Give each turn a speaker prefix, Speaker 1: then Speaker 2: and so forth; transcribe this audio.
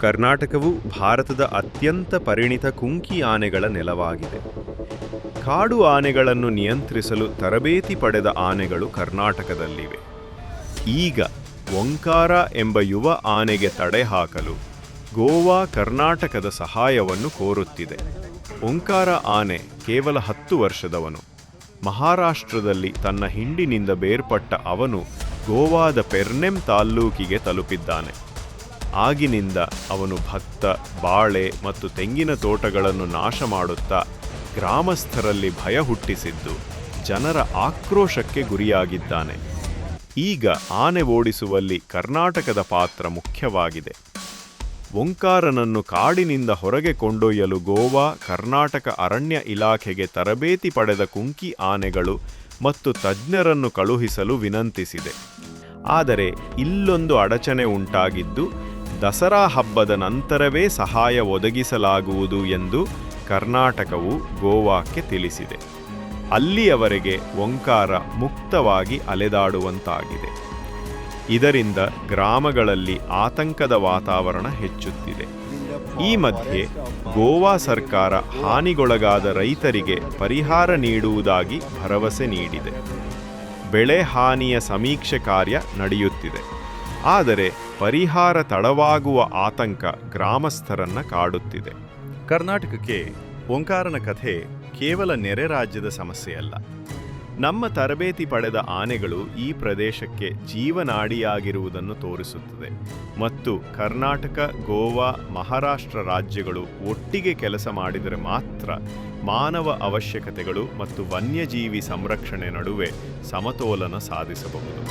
Speaker 1: ಕರ್ನಾಟಕವು ಭಾರತದ ಅತ್ಯಂತ ಪರಿಣಿತ ಕುಂಕಿ ಆನೆಗಳ ನೆಲವಾಗಿದೆ. ಕಾಡು ಆನೆಗಳನ್ನು ನಿಯಂತ್ರಿಸಲು ತರಬೇತಿ ಪಡೆದ ಆನೆಗಳು ಕರ್ನಾಟಕದಲ್ಲಿವೆ. ಈಗ ಓಂಕಾರ ಎಂಬ ಯುವ ಆನೆಗೆ ತಡೆ ಹಾಕಲು ಗೋವಾ ಕರ್ನಾಟಕದ ಸಹಾಯವನ್ನು ಕೋರುತ್ತಿದೆ. ಓಂಕಾರ ಆನೆ ಕೇವಲ ಹತ್ತು ವರ್ಷದವನು. ಮಹಾರಾಷ್ಟ್ರದಲ್ಲಿ ತನ್ನ ಹಿಂಡಿನಿಂದ ಬೇರ್ಪಟ್ಟ ಅವನು ಗೋವಾದ ಪೆರ್ನೆಮ್ ತಾಲ್ಲೂಕಿಗೆ ತಲುಪಿದ್ದಾನೆ. ಆಗಿನಿಂದ ಅವನು ಭತ್ತ ಬಾಳೆ ಮತ್ತು ತೆಂಗಿನ ತೋಟಗಳನ್ನು ನಾಶ ಮಾಡುತ್ತಾ ಗ್ರಾಮಸ್ಥರಲ್ಲಿ ಭಯ ಹುಟ್ಟಿಸಿದ್ದು ಜನರ ಆಕ್ರೋಶಕ್ಕೆ ಗುರಿಯಾಗಿದ್ದಾನೆ. ಈಗ ಆನೆ ಓಡಿಸುವಲ್ಲಿ ಕರ್ನಾಟಕದ ಪಾತ್ರ ಮುಖ್ಯವಾಗಿದೆ. ಓಂಕಾರನನ್ನು ಕಾಡಿನಿಂದ ಹೊರಗೆ ಕೊಂಡೊಯ್ಯಲು ಗೋವಾ, ಕರ್ನಾಟಕ ಅರಣ್ಯ ಇಲಾಖೆಗೆ ತರಬೇತಿ ಪಡೆದ ಕುಂಕಿ ಆನೆಗಳು ಮತ್ತು ತಜ್ಞರನ್ನು ಕಳುಹಿಸಲು ವಿನಂತಿಸಿದೆ. ಆದರೆ ಇಲ್ಲೊಂದು ಅಡಚಣೆ ಉಂಟಾಗಿದ್ದು ದಸರಾ ಹಬ್ಬದ ನಂತರವೇ ಸಹಾಯ ಒದಗಿಸಲಾಗುವುದು ಎಂದು ಕರ್ನಾಟಕವು ಗೋವಾಕ್ಕೆ ತಿಳಿಸಿದೆ. ಅಲ್ಲಿಯವರೆಗೆ ಓಂಕಾರ ಮುಕ್ತವಾಗಿ ಅಲೆದಾಡುವಂತಾಗಿದೆ. ಇದರಿಂದ ಗ್ರಾಮಗಳಲ್ಲಿ ಆತಂಕದ ವಾತಾವರಣ ಹೆಚ್ಚುತ್ತಿದೆ. ಈ ಮಧ್ಯೆ ಗೋವಾ ಸರ್ಕಾರ ಹಾನಿಗೊಳಗಾದ ರೈತರಿಗೆ ಪರಿಹಾರ ನೀಡುವುದಾಗಿ ಭರವಸೆ ನೀಡಿದೆ. ಬೆಳೆ ಹಾನಿಯ ಸಮೀಕ್ಷೆ ಕಾರ್ಯ ನಡೆಯುತ್ತಿದೆ. ಆದರೆ ಪರಿಹಾರ ತಡವಾಗುವ ಆತಂಕ ಗ್ರಾಮಸ್ಥರನ್ನ ಕಾಡುತ್ತಿದೆ. ಕರ್ನಾಟಕಕ್ಕೆ ಓಂಕಾರನ ಕಥೆ ಕೇವಲ ನೆರೆ ರಾಜ್ಯದ ಸಮಸ್ಯೆಯಲ್ಲ. ನಮ್ಮ ತರಬೇತಿ ಪಡೆದ ಆನೆಗಳು ಈ ಪ್ರದೇಶಕ್ಕೆ ಜೀವನಾಡಿಯಾಗಿರುವುದನ್ನು ತೋರಿಸುತ್ತದೆ. ಮತ್ತು ಕರ್ನಾಟಕ, ಗೋವಾ, ಮಹಾರಾಷ್ಟ್ರ ರಾಜ್ಯಗಳು ಒಟ್ಟಿಗೆ ಕೆಲಸ ಮಾಡಿದರೆ ಮಾತ್ರ ಮಾನವ ಅವಶ್ಯಕತೆಗಳು ಮತ್ತು ವನ್ಯಜೀವಿ ಸಂರಕ್ಷಣೆ ನಡುವೆ ಸಮತೋಲನ ಸಾಧಿಸಬಹುದು.